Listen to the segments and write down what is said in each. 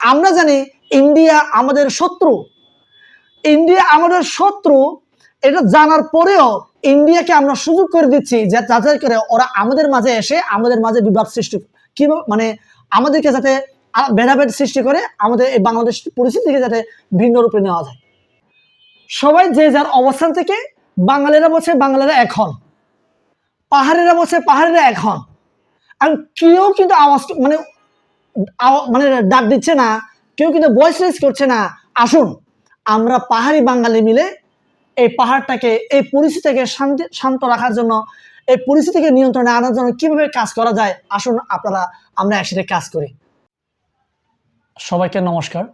আমরা জানি ইন্ডিয়া আমাদের শত্রু। ইন্ডিয়া আমাদের শত্রু, এটা জানার পরেও ইন্ডিয়াকে আমরা সুযোগ করে দিচ্ছি যে যাতে করে ওরা আমাদের মাঝে এসে আমাদের মাঝে বিবাদ সৃষ্টি কি মানে আমাদেরকে যাতে ভেদাভেদ সৃষ্টি করে, আমাদের এই বাংলাদেশ পরিস্থিতিকে যাতে ভিন্ন রূপে নেওয়া যায়। সবাই যে যার অবস্থান থেকে বাঙালিরা বলছে বাঙালিরা এখন পাহাড়িরা বলছে পাহাড়িরা এখন আর কেউ কিন্তু আওয়াজ মানে মানে ডাক দিচ্ছে না, কেউ কিন্তু ভয়েস রেজ করছে না। আসুন, আমরা পাহাড়ি বাঙালি মিলে এই পাহাড়টাকে, এই পরিস্থিতিকে শান্তি, শান্ত রাখার জন্য, এই পরিস্থিতিকে নিয়ন্ত্রণে আনার জন্য কীভাবে কাজ করা যায়, আসুন আপনারা, আমরা একসাথে কাজ করি। সবাইকে নমস্কার।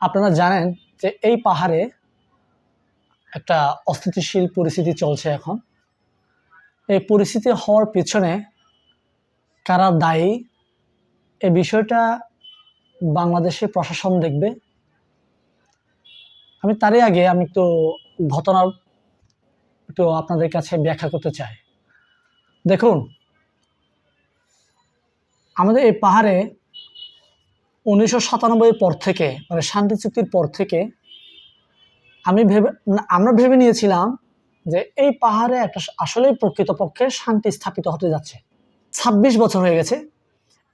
আপনারা জানেন যে এই পাহাড়ে একটা অস্থিতিশীল পরিস্থিতি চলছে এখন। এই পরিস্থিতি হওয়ার পিছনে কারা দায়ী? এ বিষয়টা বাংলাদেশের প্রশাসন দেখবে। আমি তারই আগে আমি তো ঘটনা একটু আপনাদের কাছে ব্যাখ্যা করতে চাই। দেখুন, আমাদের এই পাহাড়ে উনিশশো সাতানব্বই পর থেকে মানে শান্তি চুক্তির পর থেকে আমি ভেবে মানে আমরা ভেবে নিয়েছিলাম যে এই পাহাড়ে একটা আসলেই প্রকৃতপক্ষে শান্তি স্থাপিত হতে যাচ্ছে। ছাব্বিশ বছর হয়ে গেছে।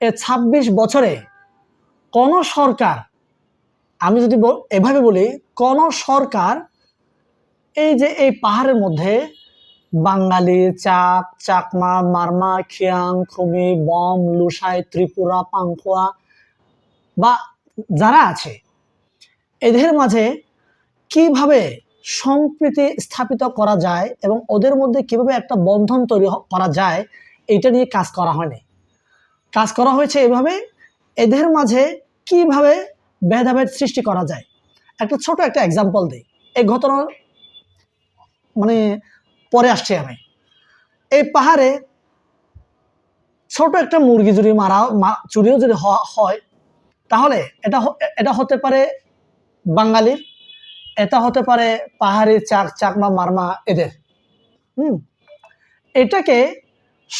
এ ছাব্বিশ বছরে কোন সরকার, আমি যদি এভাবে বলি, কোন সরকার এই যে এই পাহাড়ের মধ্যে বাঙালি চাক, চাকমা, মারমা, খিয়াং, খুমি, বম, লুসাই, ত্রিপুরা, পাংখোয়া বা যারা আছে, এদের মাঝে কীভাবে সম্প্রীতি স্থাপিত করা যায় এবং ওদের মধ্যে কীভাবে একটা বন্ধন তৈরি করা যায় এটা নিয়ে কাজ করা হয়নি। কাজ করা হয়েছে এভাবে এদের মাঝে কীভাবে ভেদাভেদ সৃষ্টি করা যায়। একটা ছোট একটা এক্সাম্পল দিই। এই ঘটনা মানে পরে আসছি আমি। এই পাহাড়ে ছোট একটা মুরগি যদি মারা চুরিও যদি হয়, তাহলে এটা এটা হতে পারে বাঙালির, এটা হতে পারে পাহাড়ি চাক, চাকমা, মারমা এদের। হুম? এটাকে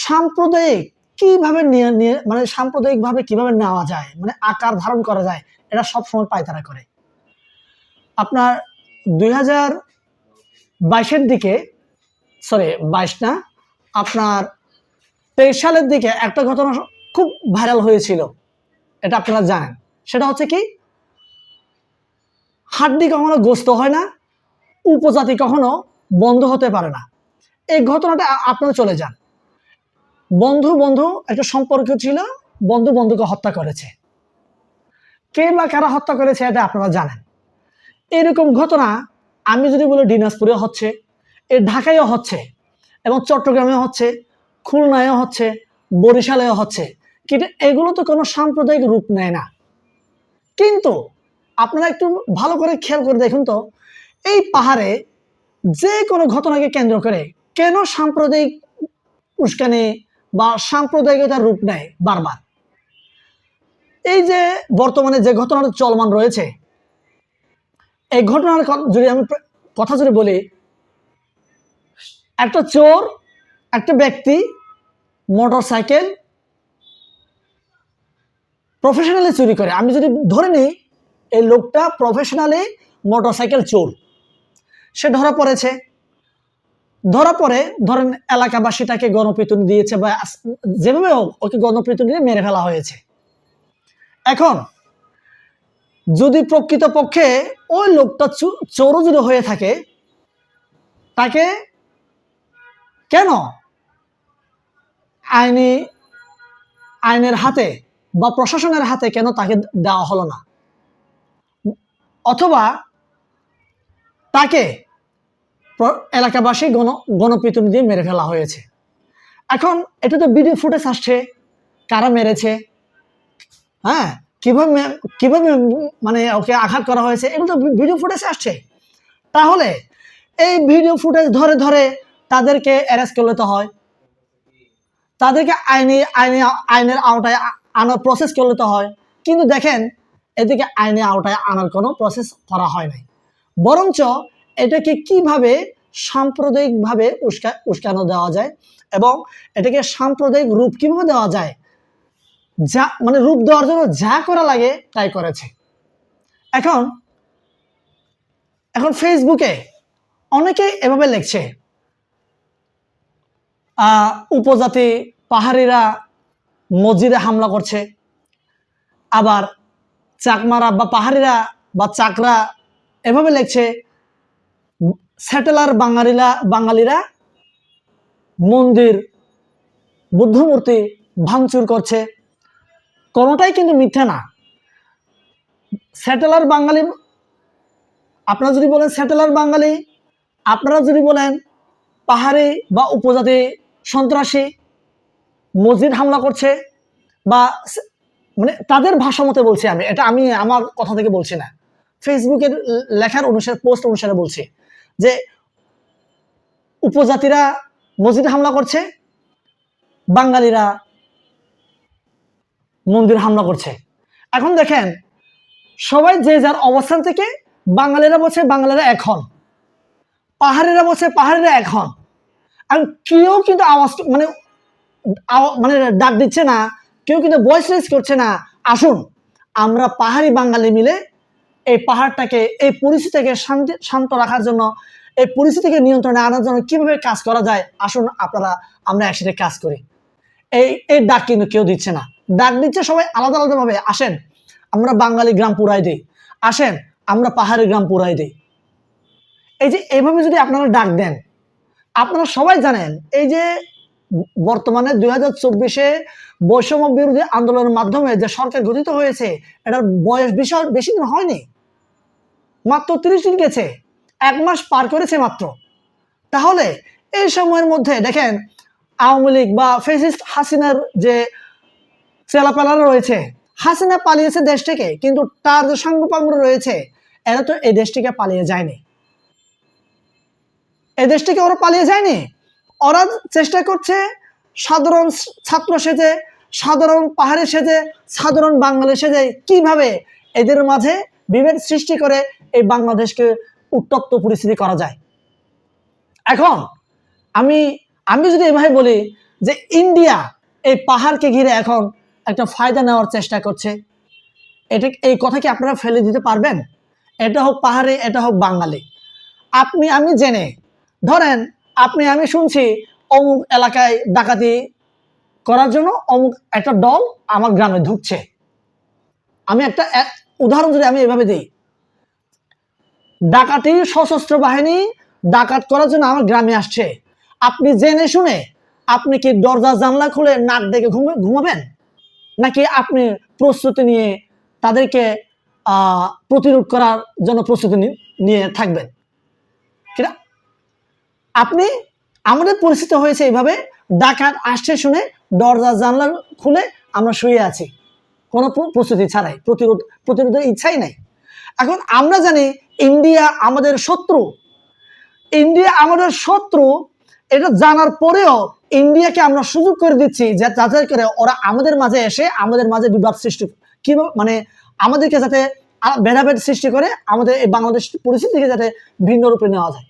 সাম্প্রদায়িক কীভাবে নিয়ে নিয়ে মানে সাম্প্রদায়িকভাবে কীভাবে নেওয়া যায় মানে আকার ধারণ করা যায়, এটা সবসময় পায়তারা করে। আপনার দুই হাজার বাইশের দিকে সরি বাইশ না, আপনার তেইশ সালের দিকে একটা ঘটনা খুব ভাইরাল হয়েছিল, এটা আপনারা জানেন। সেটা হচ্ছে কি, হাড্ডি কখনো গোস্ত হয় না, উপজাতি কখনো বন্ধ হতে পারে না। এই ঘটনাটা আপনারা চলে যান। বন্ধু বন্ধু, একটা সম্পর্ক ছিল, বন্ধু, বন্ধুকে হত্যা করেছে। কে বা কারা হত্যা করেছে এটা আপনারা জানেন। এরকম ঘটনা আমি যদি বলি দিনাজপুরে হচ্ছে, এ ঢাকায়ও হচ্ছে, এবং চট্টগ্রামেও হচ্ছে, খুলনায়ও হচ্ছে, বরিশালেও হচ্ছে, কিন্তু এগুলো তো কোনো সাম্প্রদায়িক রূপ নেয় না। কিন্তু আপনারা একটু ভালো করে খেয়াল করে দেখুন তো, এই পাহাড়ে যে কোনো ঘটনাকে কেন্দ্র করে কেন সাম্প্রদায়িক উস্কানি বা সাম্প্রদায়িকতার রূপ নেয় বারবার। এই যে বর্তমানে যে ঘটনাটা চলমান রয়েছে, এই ঘটনার যদি আমি কথা যদি বলি, একটা চোর, একটা ব্যক্তি মোটর সাইকেল প্রফেশনালি চুরি করে। আমি যদি ধরে নিই, এই লোকটা প্রফেশনালি মোটর সাইকেল চোর। সে ধরা পড়েছে। ধরা পড়ে, ধরেন এলাকাবাসী তাকে গণপিতুনি দিয়েছে বা যেভাবে হোক, ওকে গণপিতুনি দিয়ে মেরে ফেলা হয়েছে। এখন, যদি প্রকৃতপক্ষে ওই লোকটা চু- চোরও যদি হয়ে থাকে, তাকে কেন আইনি, আইনের হাতে বা প্রশাসনের হাতে কেন তাকে দেওয়া হলো না? অথবা তাকে প্র- এলাকাবাসী গণ গণপিতুনি দিয়ে মেরে ফেলা হয়েছে। এখন এটা তো ভিডিও ফুটেজ আসছে, কারা মেরেছে হ্যাঁ? কীভাবে কীভাবে মানে ওকে আঘাত করা হয়েছে, এগুলো তো ভিডিও ফুটেজ আসছে। তাহলে এই ভিডিও ফুটেজ ধরে ধরে তাদেরকে অ্যারেস্ট করলে তো হয়। তাদেরকে আইনি আইনি, আইনের আওতায় আনার প্রসেস করলে তো হয়। কিন্তু দেখেন, এদিকে আইনি আওতায় আনার কোনো প্রসেস করা হয় নাই। বরঞ্চ এটাকে কীভাবে সাম্প্রদায়িকভাবে উস্কা, উস্কানো দেওয়া যায় এবং এটাকে সাম্প্রদায়িক রূপ কীভাবে দেওয়া যায়? যা মানে রূপ দেওয়ার জন্য যা করা লাগে তাই করেছে। এখন এখন ফেসবুকে অনেকে এভাবে লিখছে উপজাতি পাহাড়িরা মসজিদে হামলা করছে, আবার চাকমারা বা পাহাড়িরা বা চাকরা এভাবে লিখছে স্যাটেলার বাঙালিরা বাঙালিরা মন্দির, বুদ্ধমূর্তি ভাঙচুর করছে। কোনোটাই কিন্তু মিথ্যা না। স্যাটেলার বাঙালি, আপনারা যদি বলেন স্যাটেলার বাঙালি, আপনারা যদি বলেন পাহাড়ি বা উপজাতি সন্ত্রাসী মসজিদ হামলা করছে বা মানে তাদের ভাষা মতে বলছি আমি, এটা আমি আমার কথা থেকে বলছি না। ফেসবুকের লেখার অনুসারে পোস্ট অনুসারে বলছি। যে উপজাতিরা মসজিদে হামলা করছে, বাঙালিরা মন্দির হামলা করছে। এখন দেখেন, সবাই যে যার অবস্থান থেকে বাঙালিরা বলছে বাঙালিরা এখন পাহাড়িরা বলছে পাহাড়িরা এখন আর কেউ কিন্তু আওয়াজ মানে মানে ডাক দিচ্ছে না, কেউ কিন্তু ভয়েস রেজ করছে না। আসুন, আমরা পাহাড়ি বাঙালি মিলে এই পাহাড়টাকে, এই পরিস্থিতিকে শান্তি, শান্ত রাখার জন্য, এই পরিস্থিতিকে নিয়ন্ত্রণে আনার জন্য কীভাবে কাজ করা যায়? আসুন আপনারা, আমরা একসাথে কাজ করি। এই এই ডাক কিন্তু কেউ দিচ্ছে না। ডাক দিচ্ছে সবাই আলাদা আলাদা ভাবে আসেন, আমরা বাঙালি গ্রাম পুরাই দিই। আসেন, আমরা পাহাড়ি গ্রাম পুরাই দিই। এই যে এইভাবে যদি আপনারা ডাক দেন, আপনারা সবাই জানেন, এই যে বর্তমানে দুই হাজার চব্বিশে বৈষম্য বিরোধী আন্দোলনের মাধ্যমে যে সরকার গঠিত হয়েছে, এটার বয়স বিশাল, বেশি দিন হয়নি। মাত্র তিরিশ দিন গেছে, এক মাস পার করেছে মাত্র। তাহলে এই সময়ের মধ্যে দেখেন, আওয়ামী লীগ বা ফেসিস্ট হাসিনার যে চেলাপেলারা রয়েছে, হাসিনা পালিয়েছে দেশ থেকে, কিন্তু তার যে সাঙ্গপাঙ্গ রয়েছে, এরা তো এই দেশটিকে পালিয়ে যায়নি। এই দেশ থেকে ওরা পালিয়ে যায়নি। ওরা চেষ্টা করছে সাধারণ ছাত্র সেজে, সাধারণ পাহাড়ে সেজে, সাধারণ বাঙালি সেজে কীভাবে এদের মাঝে বিভেদ সৃষ্টি করে এই বাংলাদেশকে উত্তপ্ত পরিস্থিতি করা যায়। এখন আমি আমি যদি এভাবে বলি যে ইন্ডিয়া এই পাহাড়কে ঘিরে এখন একটা ফায়দা নেওয়ার চেষ্টা করছে, এটা এই কথা কি আপনারা ফেলে দিতে পারবেন? এটা হোক পাহাড়ে, এটা হোক বাঙালি। আপনি, আমি জেনে, ধরেন আপনি, আমি শুনছি অমুক এলাকায় ডাকাতি করার জন্য অমুক একটা দল আমার গ্রামে ঢুকছে। আমি একটা উদাহরণ যদি আমি এভাবে দিই ডাকাতি, সশস্ত্র বাহিনী ডাকাত করার জন্য আমার গ্রামে আসছে। আপনি জেনে শুনে আপনি কি দরজা, জানলা খুলে নাক ডেকে ঘুমে, ঘুমাবেন? নাকি আপনি প্রস্তুতি নিয়ে তাদেরকে প্রতিরোধ করার জন্য প্রস্তুতি নিয়ে থাকবেন? কিনা আপনি আমাদের পরিস্থিতি হয়েছে এইভাবে, ডাকাত আসছে শুনে দরজা, জানলা খুলে আমরা শুয়ে আছি। কোনো প্রস্তুতি ছাড়াই, প্রতিরোধ, প্রতিরোধের ইচ্ছাই নাই। এখন আমরা জানি ইন্ডিয়া আমাদের শত্রু। ইন্ডিয়া আমাদের শত্রু, এটা জানার পরেও ইন্ডিয়াকে আমরা সুযোগ করে দিচ্ছি যে যাতে করে ওরা আমাদের মাঝে এসে আমাদের মাঝে বিবাদ সৃষ্টি কীভাবে মানে আমাদেরকে যাতে ভেদাভেদ সৃষ্টি করে, আমাদের এই বাংলাদেশ পরিস্থিতিকে যাতে ভিন্ন রূপে নেওয়া যায়।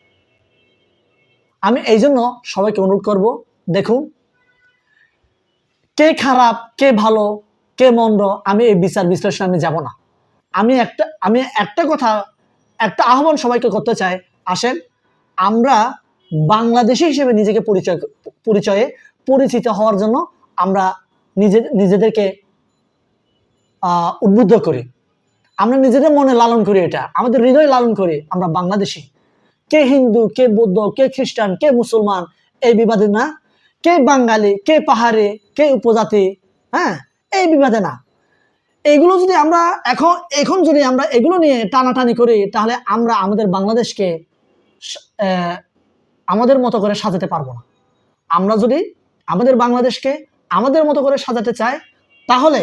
আমি এই জন্য সবাইকে অনুরোধ করব, দেখুন, কে খারাপ, কে ভালো, কে মন্দ, আমি এই বিচার বিশ্লেষণে আমি যাব না। আমি একটা আমি একটা কথা, একটা আহ্বান সবাইকে করতে চাই। আসেন, আমরা বাংলাদেশি হিসেবে নিজেকে পরিচয়, পরিচয়ে পরিচিত হওয়ার জন্য আমরা নিজে, নিজেদেরকে উদ্বুদ্ধ করি। আমরা নিজেদের মনে লালন করি এটা। আমাদের হৃদয় লালন করি আমরা বাংলাদেশি। কে হিন্দু, কে বৌদ্ধ, কে খ্রিস্টান, কে মুসলমান, এই বিবাদে না। কে বাঙালি, কে পাহাড়ে, কে উপজাতি হ্যাঁ? এই বিবাদে না। এগুলো যদি আমরা এখন এখন যদি আমরা এগুলো নিয়ে টানাটানি করি, তাহলে আমরা আমাদের বাংলাদেশকে আমাদের মতো করে সাজাতে পারব না। আমরা যদি আমাদের বাংলাদেশকে আমাদের মতো করে সাজাতে চাই, তাহলে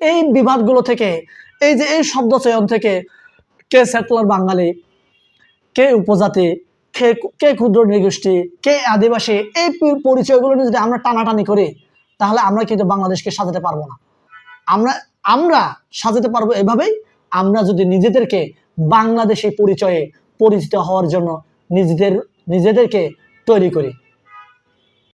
এই বিবাদগুলো থেকে, এই যে এই শব্দ চয়ন থেকে কে সেটলার বাঙালি, কে উপজাতি, কে কে ক্ষুদ্র নৃগোষ্ঠী, কে আদিবাসী, এই পরিচয়গুলো নিয়ে যদি আমরা টানাটানি করি, তাহলে আমরা কিন্তু বাংলাদেশকে সাজাতে পারব না। আমরা আমরা সাজাতে পারব এভাবেই। আমরা যদি নিজেদেরকে বাংলাদেশের পরিচয়ে পরিচিত হওয়ার জন্য নিজেদের, নিজেদেরকে তৈরি করি।